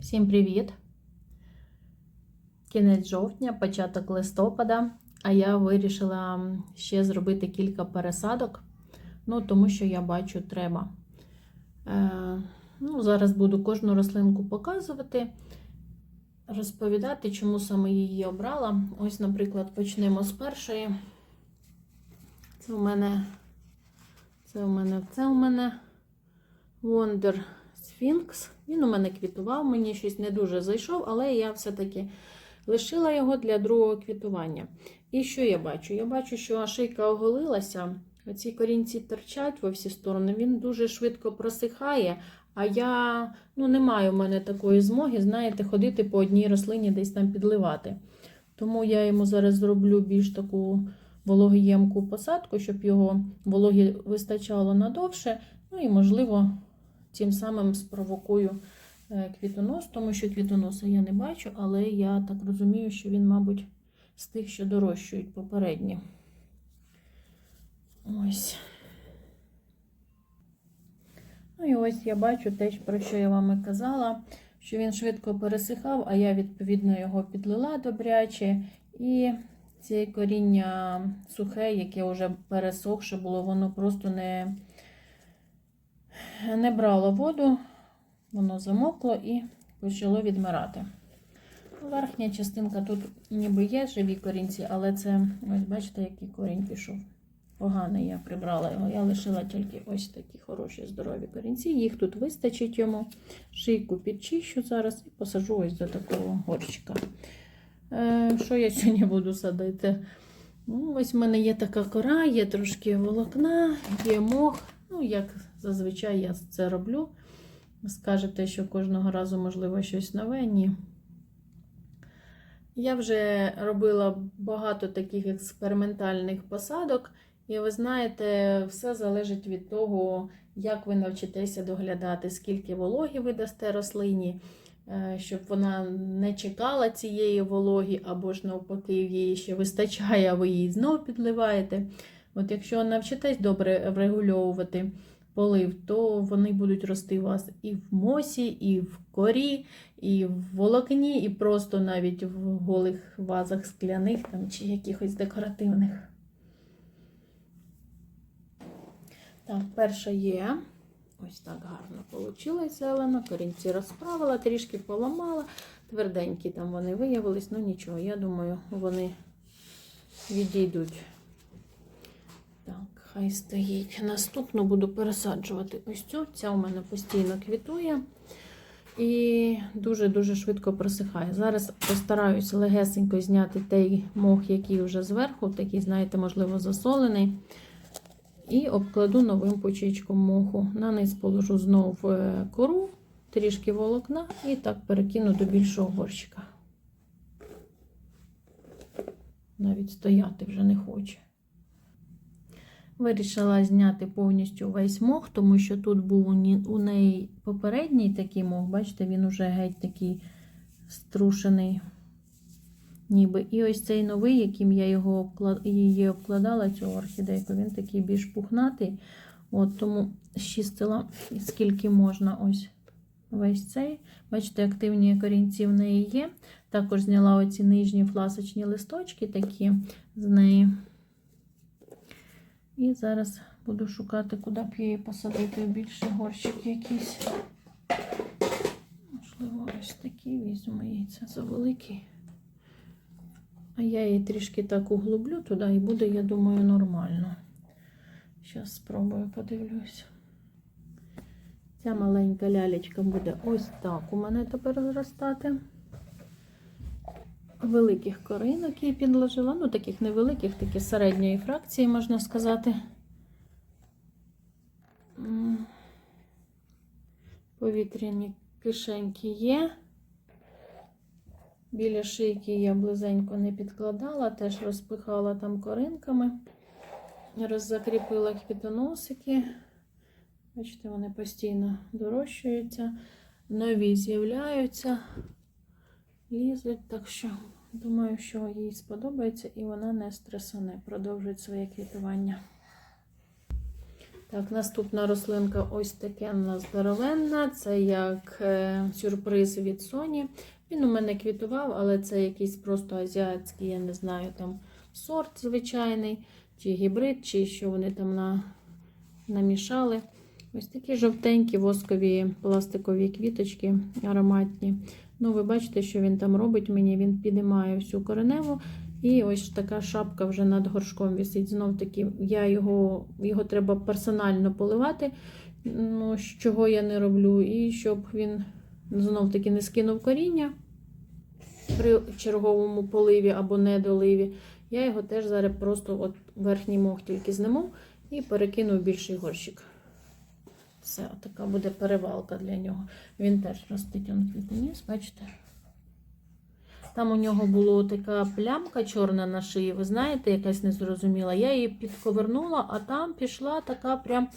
Всім привіт! Кінець жовтня, початок листопада, а я вирішила ще зробити кілька пересадок, ну, тому що я бачу, треба. Е, ну, зараз буду кожну рослинку показувати, розповідати, чому саме її обрала. Ось, наприклад, почнемо з першої. Це у мене, це у мене, це у мене Wonder Sphinx. Він у мене квітував, мені щось не дуже зайшов, але я все-таки лишила його для другого квітування. І що я бачу? Я бачу, що шийка оголилася, ці корінці торчать во всі сторони, він дуже швидко просихає. А я ну, не маю в мене такої змоги, знаєте, ходити по одній рослині десь там підливати. Тому я йому зараз зроблю більш таку вологоємку посадку, щоб його вологі вистачало надовше. Ну і, можливо, Тим самим спровокую е, квітонос, тому що квітоноса я не бачу, але я так розумію, що він, мабуть, з тих, що дорощують попередні. Ось. Ну і ось я бачу те, про що я вам і казала, що він швидко пересихав, а я, відповідно, його підлила добряче. І це коріння сухе, яке вже пересохше було, воно просто не не брало воду, воно замокло і почало відмирати. Верхня частинка тут ніби є живі корінці, але це, ось бачите, який корінь пішов. Поганий я прибрала його. Я лишила тільки ось такі хороші здорові корінці. Їх тут вистачить йому. Шийку підчищу зараз і посажу ось до такого горщика. Е, Що я сьогодні буду садити? Ну, Ось в мене є така кора, є трошки волокна, є мох. Ну, як зазвичай я це роблю. Скажете, що кожного разу, можливо, щось нове. Ні. Я вже робила багато таких експериментальних посадок, і ви знаєте, все залежить від того, як ви навчитеся доглядати, скільки вологі ви дасте рослині, щоб вона не чекала цієї вологі, або ж навпаки, її ще вистачає, а ви її знову підливаєте. От Якщо навчитесь добре врегульовувати полив, то вони будуть рости у вас і в мосі, і в корі, і в волокні, і просто навіть в голих вазах скляних там, чи якихось декоративних. Так, перша є. Ось так гарно вийшло зелено. Корінці розправила, трішки поламала. Тверденькі там вони виявились, ну нічого, я думаю, вони відійдуть. Так, хай стоїть. Наступну буду пересаджувати ось цю. Ця у мене постійно квітує і дуже-дуже швидко просихає. Зараз постараюся легесенько зняти той мох, який вже зверху, такий, знаєте, можливо, засолений. І обкладу новим почечком моху. На низ положу знову кору, трішки волокна і так перекину до більшого горщика. Навіть стояти вже не хоче. Вирішила зняти повністю весь мох, тому що тут був у неї попередній такий мох, бачите, він уже геть такий струшений. Ніби. І ось цей новий, яким я його обклад... її обкладала, цю орхідейку, він такий більш пухнатий. От Тому щистила, скільки можна ось весь цей. Бачите, активні корінці в неї є. Також зняла оці нижні фласочні листочки такі з неї. І зараз буду шукати, куди б її посадити більше горщик якийсь. Можливо, ось такий візьму її. Це завеликий. А я її трішки так углублю туди і буде, я думаю, нормально. Зараз спробую подивлюся. Ця маленька лялечка буде ось так у мене тепер зростати. Великих коринок їй підложила, ну таких невеликих, такі середньої фракції, можна сказати. Повітряні кишеньки є. Біля шийки я близенько не підкладала, теж розпихала там коринками, роззакріпила квітоносики. Бачите, вони постійно дорощуються, нові з'являються, лізуть, так що думаю, що їй сподобається і вона не стресане, продовжить своє квітування. Так, наступна рослинка ось таке здоровенна. Це як е, сюрприз від Sony. Він у мене квітував, але це якийсь просто азіатський, я не знаю, там сорт звичайний, чи гібрид, чи що вони там на, намішали. Ось такі жовтенькі воскові пластикові квіточки ароматні. Ну, ви бачите, що він там робить мені. Він підіймає всю кореневу. І ось така шапка вже над горшком висить. Знов таки, я його, його треба персонально поливати, ну, чого я не роблю. І щоб він знов таки не скинув коріння при черговому поливі або недоливі. Я його теж зараз просто от верхній мох тільки зниму і перекину в більший горщик. Все, така буде перевалка для нього. Він теж ростить он квітоніс, бачите? Там у нього була така плямка чорна на шиї, ви знаєте, якась незрозуміла. Я її підковернула, а там пішла така прям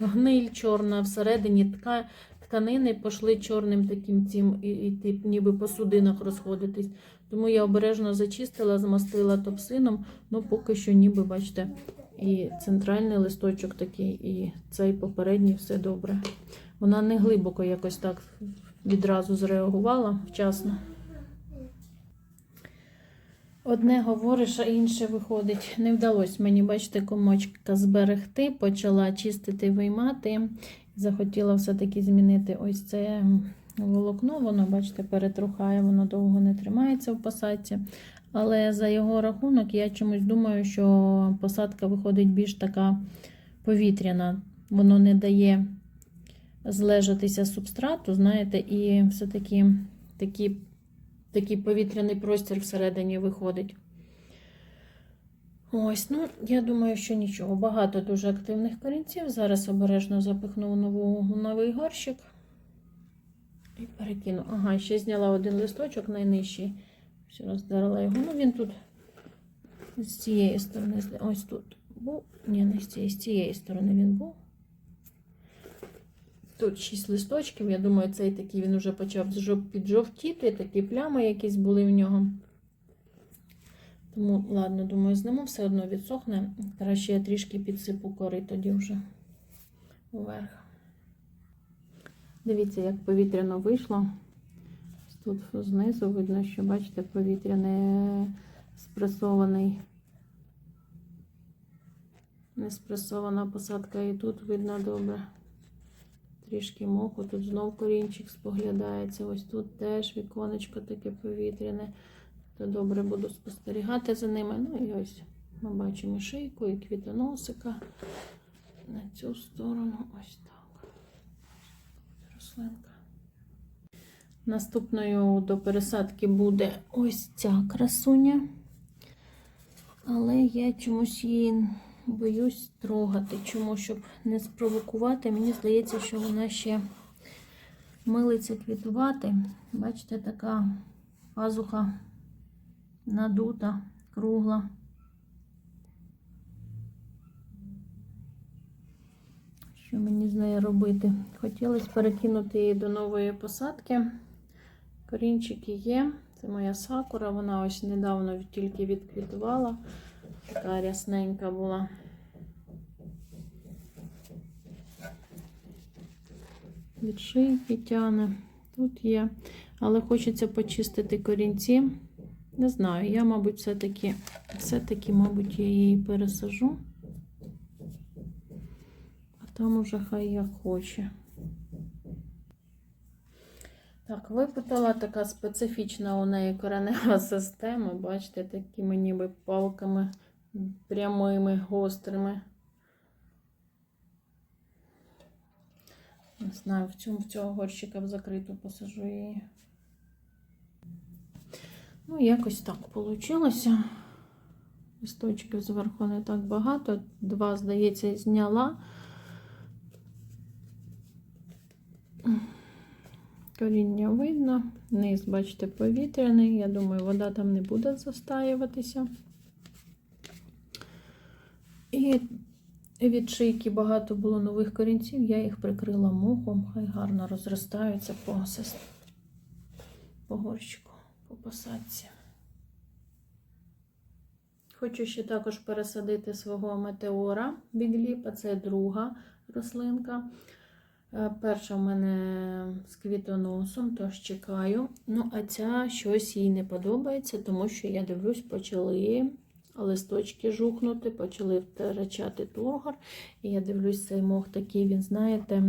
гниль чорна всередині тка, тканини пішли чорним таким цим і, і тип, ніби по судинах розходитись. Тому я обережно зачистила, змастила топсином, ну поки що ніби, бачите, і центральний листочок такий, і цей попередній все добре. Вона не глибоко якось так відразу зреагувала вчасно. Одне говориш, а інше виходить. Не вдалося мені, бачите, комочка зберегти, почала чистити, виймати. Захотіла все-таки змінити ось це волокно, воно, бачите, перетрухає, воно довго не тримається в посадці. Але за його рахунок я чомусь думаю, що посадка виходить більш така повітряна. Воно не дає злежатися субстрату, знаєте, і все-таки такі такий повітряний простір всередині виходить. Ось, ну, я думаю, що нічого. Багато дуже активних корінців. Зараз обережно запихну нову, новий горщик і перекину. Ага, ще зняла один листочок найнижчий. Все, роздерла його. Ну, він тут з цієї сторони, ось тут був. Ні, не з цієї, з цієї сторони він був. Тут 6 листочків. Я думаю, цей такий він вже почав піджовтіти, такі плями якісь були в нього. Тому, ладно, думаю, зніму, все одно відсохне. Краще я трішки підсипу кори тоді вже вверх. Дивіться, як повітряно вийшло. Тут знизу видно, що, бачите, повітря не спресований. Не спресована посадка і тут видно добре. Трішки моху, тут знов корінчик споглядається. Ось тут теж віконечко таке повітряне. То добре буду спостерігати за ними. Ну і ось ми бачимо шийку і квітоносика. На цю сторону ось так. Рослинка. Наступною до пересадки буде ось ця красуня. Але я чомусь її боюсь трогати. Чому? Щоб не спровокувати. Мені здається, що вона ще милиться квітувати. Бачите, така пазуха надута, кругла. Що мені з нею робити? Хотілося перекинути її до нової посадки. Корінчики є. Це моя сакура, вона ось недавно тільки відквітувала. Така рясненька була. Від шийки тяне. Тут є. Але хочеться почистити корінці. Не знаю, я, мабуть, все-таки, все-таки, мабуть, я її пересажу. А там уже хай як хоче. Так, випитала така специфічна у неї коренева система. Бачите, такими ніби палками прямими, гострими. Не знаю, в цьому в цього горщика в закриту посажу її. Ну, якось так вийшло. Листочків зверху не так багато. Два, здається, зняла. Коріння видно. Низ, бачите, повітряний. Я думаю, вода там не буде застаюватися. І від шийки багато було нових корінців, я їх прикрила мохом, хай гарно розростаються по, по горщику, по посадці. Хочу ще також пересадити свого метеора бігліпа, це друга рослинка. Е, Перша в мене з квітоносом, тож чекаю. Ну, а ця щось їй не подобається, тому що я дивлюсь, почали листочки жухнути, почали втрачати тургор. І я дивлюсь, цей мох такий, він, знаєте,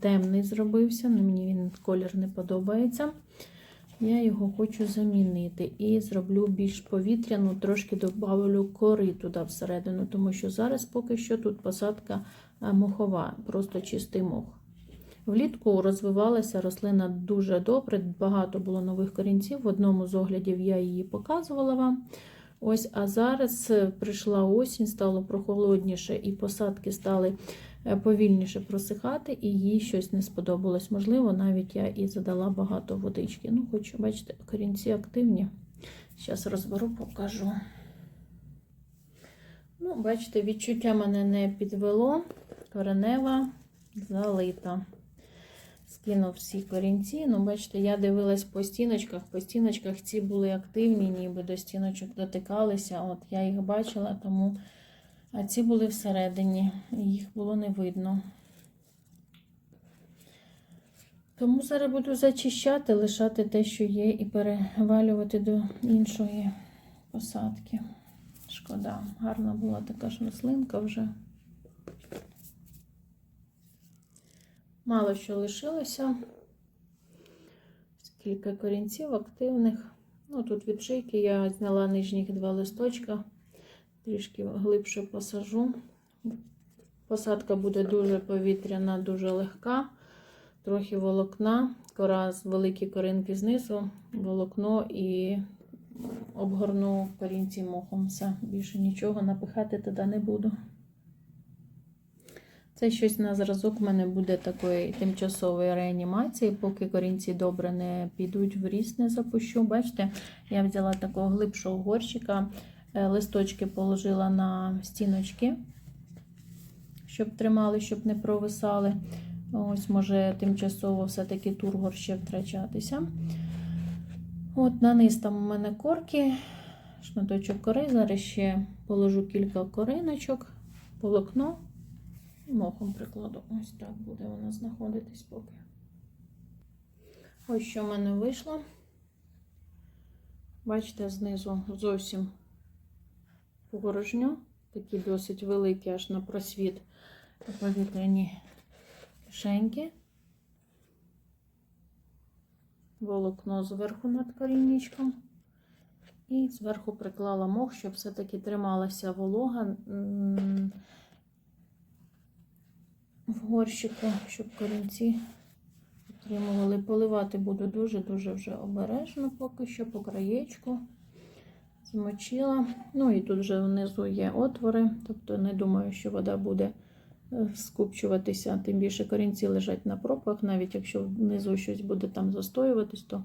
темний зробився. Ну, мені він колір не подобається. Я його хочу замінити і зроблю більш повітряну, трошки додавлю кори туди всередину, тому що зараз поки що тут посадка мохова, просто чистий мох. Влітку розвивалася рослина дуже добре, багато було нових корінців. В одному з оглядів я її показувала вам. Ось, а зараз е, прийшла осінь, стало прохолодніше, і посадки стали е, повільніше просихати, і їй щось не сподобалось. Можливо, навіть я і задала багато водички. Ну, хоч, бачите, корінці активні. Зараз розберу, покажу. Ну, бачите, відчуття мене не підвело. Коренева залита. Скинув всі корінці. Ну, бачите, я дивилась по стіночках. По стіночках ці були активні, ніби до стіночок дотикалися. От я їх бачила, тому а ці були всередині, їх було не видно. Тому зараз буду зачищати, лишати те, що є, і перевалювати до іншої посадки. Шкода, гарна була така ж рослинка вже. Мало що лишилося. Кілька корінців активних. Ну, тут від шийки я зняла нижніх два листочка, трішки глибше посажу. Посадка буде дуже повітряна, дуже легка, трохи волокна, кора з великі коринки знизу, волокно і обгорну корінці мохом. Все, більше нічого напихати туди не буду. Це щось на зразок в мене буде такої тимчасової реанімації, поки корінці добре не підуть в ріст, не запущу. Бачите, я взяла такого глибшого горщика, е, листочки положила на стіночки, щоб тримали, щоб не провисали. Ось, може, тимчасово все-таки тургор ще втрачатися. От, на низ там у мене корки, шматочок кори. Зараз ще положу кілька кориночок, волокно. Мохом прикладу. Ось так буде вона знаходитись поки. Ось що в мене вийшло. Бачите, знизу зовсім порожньо. Такі досить великі, аж на просвіт повітряні кишеньки. Волокно зверху над корінничком. І зверху приклала мох, щоб все-таки трималася волога в горщику, щоб корінці отримували. Поливати буду дуже-дуже вже обережно, поки що по краєчку. Змочила. Ну і тут вже внизу є отвори, тобто не думаю, що вода буде е, скупчуватися, тим більше корінці лежать на пропах, навіть якщо внизу щось буде там застоюватись, то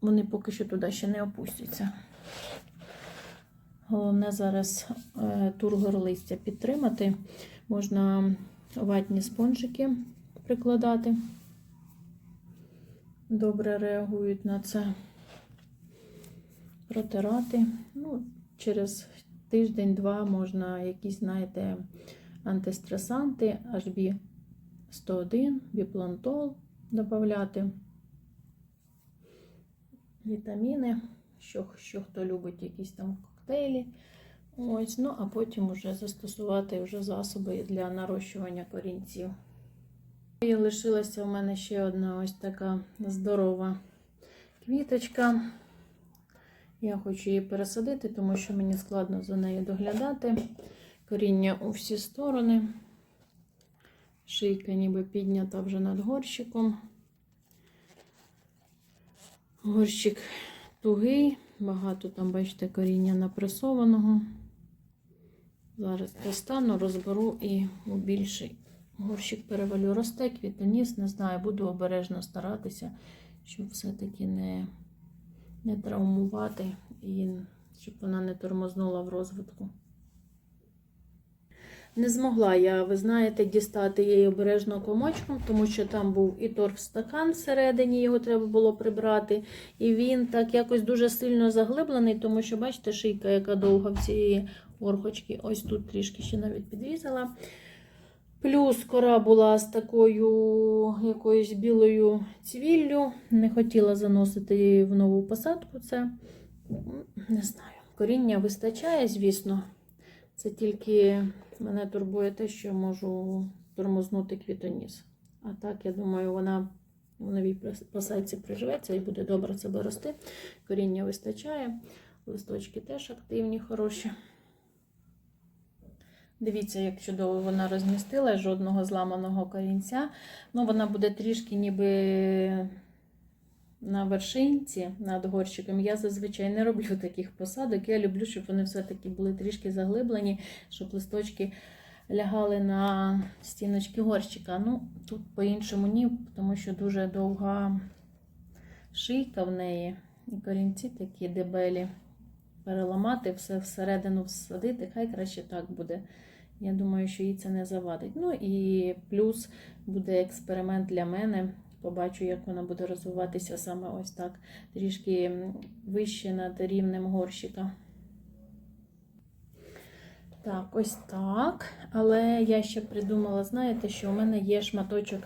вони поки що туди ще не опустяться. Головне зараз е, тургор листя підтримати. Можна ватні спонжики прикладати. Добре реагують на це. Протирати. Ну, через тиждень-два можна якісь, знаєте, антистресанти, HB101, біплантол додати. Вітаміни, що, що хто любить якісь там коктейлі. Ось, ну, а потім вже застосувати вже засоби для нарощування корінців. І лишилася у мене ще одна ось така здорова квіточка. Я хочу її пересадити, тому що мені складно за нею доглядати. Коріння у всі сторони. Шийка ніби піднята вже над горщиком. Горщик тугий, багато там, бачите, коріння напресованого. Зараз достану, розберу і у більший горщик перевалю. Росте квітоніс, не знаю, буду обережно старатися, щоб все-таки не, не травмувати і щоб вона не тормознула в розвитку. Не змогла я, ви знаєте, дістати її обережно комочком, тому що там був і торфстакан всередині, його треба було прибрати. І він так якось дуже сильно заглиблений, тому що, бачите, шийка, яка довга в цієї орхочки. Ось тут трішки ще навіть підрізала. Плюс кора була з такою якоюсь білою цвіллю. Не хотіла заносити її в нову посадку. Це не знаю. Коріння вистачає, звісно. Це тільки мене турбує те, що можу тормознути квітоніс. А так, я думаю, вона в новій посадці приживеться і буде добре себе рости. Коріння вистачає, листочки теж активні, хороші. Дивіться, як чудово вона розмістила, жодного зламаного корінця. Ну, вона буде трішки ніби на вершинці над горщиком. Я зазвичай не роблю таких посадок. Я люблю, щоб вони все-таки були трішки заглиблені, щоб листочки лягали на стіночки горщика. Ну, тут по-іншому ні, тому що дуже довга шийка в неї, і корінці такі дебелі. Переламати, все всередину всадити, хай краще так буде. Я думаю, що їй це не завадить. Ну і плюс буде експеримент для мене. Побачу, як вона буде розвиватися саме ось так, трішки вище над рівнем горщика. Так, ось так. Але я ще придумала, знаєте, що у мене є шматочок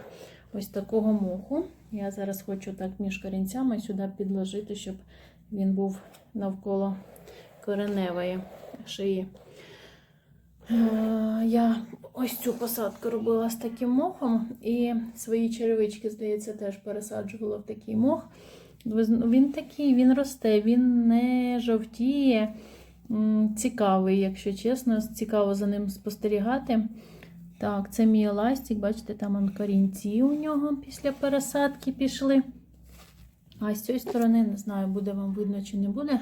ось такого моху. Я зараз хочу так між корінцями сюди підложити, щоб він був навколо кореневої шиї. Е, Я ось цю посадку робила з таким мохом, і свої черевички, здається, теж пересаджувала в такий мох. Він такий, він росте, він не жовтіє. Цікавий, якщо чесно, цікаво за ним спостерігати. Так, це мій еластик, бачите, там корінці у нього після пересадки пішли. А з цієї сторони, не знаю, буде вам видно чи не буде.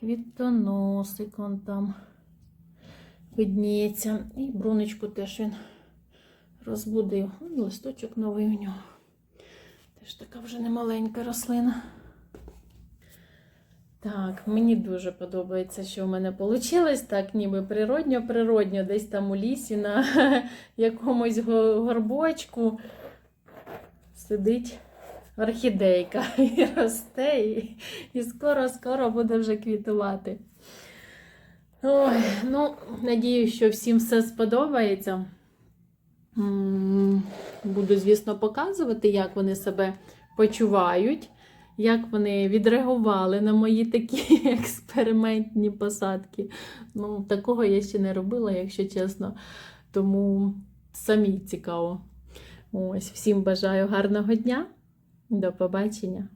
Квітоносик он там видніється. І брунечку теж він розбудив. Листочок новий у нього. Теж така вже немаленька рослина. Так, мені дуже подобається, що в мене вийшло. Так, ніби природньо-природньо, десь там у лісі на якомусь горбочку сидить орхідейка і росте, і, і скоро-скоро буде вже квітувати. Ой, ну, надіюсь, що всім все сподобається. Буду, звісно, показувати, як вони себе почувають, як вони відреагували на мої такі експериментні посадки. Ну, такого я ще не робила, якщо чесно. Тому самі цікаво. Ось, всім бажаю гарного дня. До побачення.